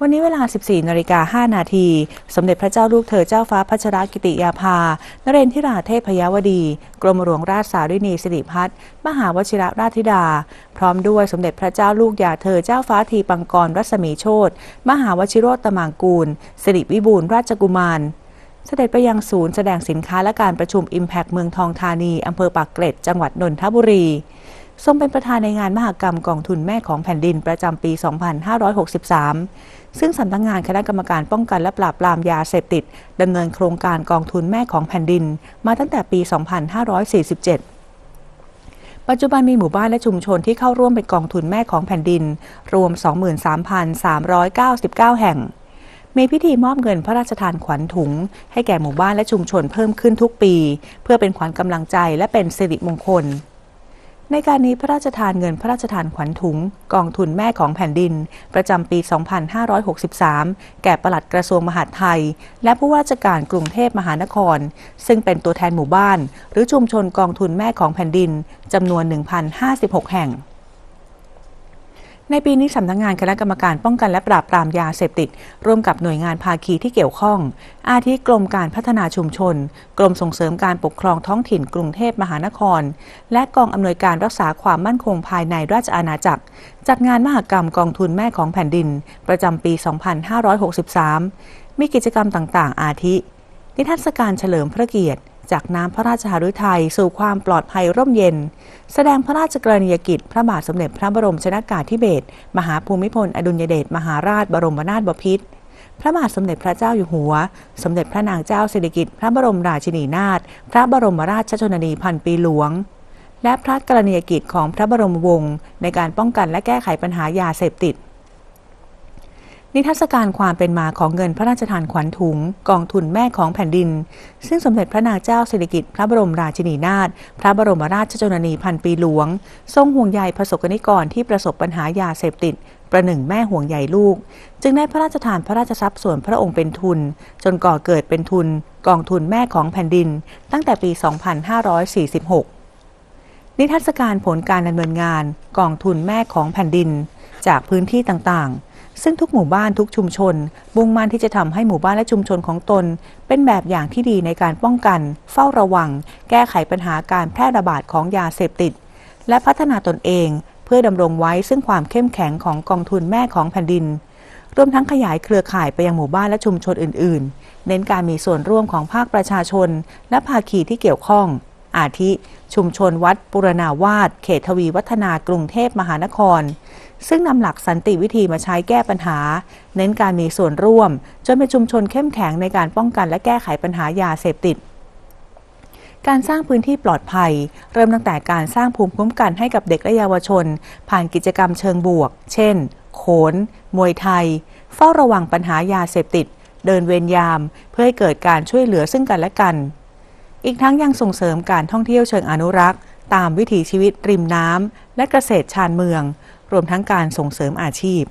วันนี้เวลา 14 นาฬิกา 5 นาที สมเด็จพระเจ้าลูกเธอเจ้าฟ้าพัชรกิติยาภา นเรนทิราเทพยาวดี กรมหลวงราชสารินีสิริพัฒน์มหาวชิระราชธิดา พร้อมด้วยสมเด็จพระเจ้าลูกยาเธอเจ้าฟ้าทีปังกรรัศมีโชตมหาวชิโรตมางกูล สิริวิบูลราชกุมารเสด็จไปยังศูนย์แสดงสินค้าและการประชุม Impact เมืองทองธานีอำเภอปากเกร็ด จังหวัดนนทบุรี ทรงเป็นประธานในงานมหกรรมกองทุนแม่ของแผ่นดินประจำปี 2563 ซึ่งสำนักงงานคณะกรรมการป้องกันและปราบปรามยาเสพติดดำเนินโครงการกองทุนแม่ของแผ่นดิน มาตั้งแต่ปี 2547ปัจจุบันมีหมู่บ้านและชุมชนที่เข้าร่วมเป็นกองทุนแม่ของแผ่นดิน รวม 23,399 แห่ง มีพิธีมอบเงินพระราชทานขวัญถุง ให้แก่หมู่บ้านและชุมชนเพิ่มขึ้นทุกปี เพื่อเป็นขวัญกำลังใจและเป็นสิริมงคล ในการนี้พระราชทานเงินพระราชทานขวัญถุง กองทุนแม่ของแผ่นดิน ประจำปี 2563 แก่ปลัดกระทรวงมหาดไทย และผู้ว่าราชการกรุงเทพมหานคร ซึ่งเป็นตัวแทนหมู่บ้าน หรือชุมชนกองทุนแม่ของแผ่นดินจำนวน 1,056 แห่ง ในปีนี้สำนักงงานคณะกรรมการป้องกันและปราบปรามยาเสพติด ร่วมกับหน่วยงานภาคีที่เกี่ยวข้อง อาทิกรมการพัฒนาชุมชน กรมส่งเสริมการปกครองท้องถิ่นกรุงเทพมหานคร และกองอำนวยการรักษาความมั่นคงภายในราชอาณาจักร จัดงานมหกรรมกองทุนแม่ของแผ่นดิน ประจำปี 2563 มีกิจกรรมต่างๆ อาทิ นิทรรศการเฉลิมพระเกียรติ จากน้ำพระราชหฤทัยสู่ความปลอดภัยร่มเย็น แสดงพระราชกรณียกิจ พระบาทสมเด็จพระบรมชนากาธิเบศรมหาภูมิพลอดุลยเดชมหาราชบรมนาถบพิตรพระบาทสมเด็จพระเจ้าอยู่หัว สมเด็จพระนางเจ้าสิริกิติ์พระบรมราชินีนาถพระบรมราชชนนีพันปีหลวง และพระกรณียกิจของพระบรมวงศ์ในการป้องกันและแก้ไขปัญหายาเสพติด นิทรรศการความเป็นมาของเงินพระราชทานขวัญถุง กองทุนแม่ของแผ่นดิน ซึ่งสมเด็จพระนางเจ้าสิริกิติ์พระบรมราชินีนาถพระบรมราชชนนีพันปีหลวง ทรงห่วงใยประสบกนิกรที่ประสบปัญหายาเสพติด ประหนึ่งแม่ห่วงใยลูก จึงได้พระราชทานพระราชทรัพย์ส่วนพระองค์เป็นทุน จนก่อเกิดเป็นทุน กองทุนแม่ของแผ่นดิน ตั้งแต่ปี 2546 นิทรรศการผลการดำเนินงาน กองทุนแม่ของแผ่นดิน จากพื้นที่ต่างๆ ซึ่งทุกหมู่บ้านทุกชุมชนมุ่งมั่นที่จะทำให้หมู่บ้านและชุมชนของตน เป็นแบบอย่างที่ดีในการป้องกัน เฝ้าระวัง แก้ไขปัญหาการแพร่ระบาดของยาเสพติด และพัฒนาตนเอง เพื่อดำรงไว้ซึ่งความเข้มแข็งของกองทุนแม่ของแผ่นดิน รวมทั้งขยายเครือข่ายไปยังหมู่บ้านและชุมชนอื่น ๆ เน้นการมีส่วนร่วมของภาคประชาชน และภาคีที่เกี่ยวข้อง อาทิ ชุมชนวัดปุรณาวาสเขตทวีวัฒนากรุงเทพมหานคร ซึ่งนำหลักสันติวิธีมาใช้แก้ปัญหา เน้นการมีส่วนร่วม จนเป็นชุมชนเข้มแข็งในการป้องกันและแก้ไขปัญหายาเสพติด การสร้างพื้นที่ปลอดภัย เริ่มตั้งแต่การสร้างภูมิคุ้มกันให้กับเด็กและเยาวชน ผ่านกิจกรรมเชิงบวก เช่น โขน มวยไทย เฝ้าระวังปัญหายาเสพติด เดินเวรยาม เพื่อให้เกิดการช่วยเหลือซึ่งกันและกัน อีกทั้งยังส่งเสริมการท่องเที่ยวเชิงอนุรักษ์ ตามวิถีชีวิตริมน้ำและเกษตรชานเมือง รวมทั้งการส่งเสริมอาชีพ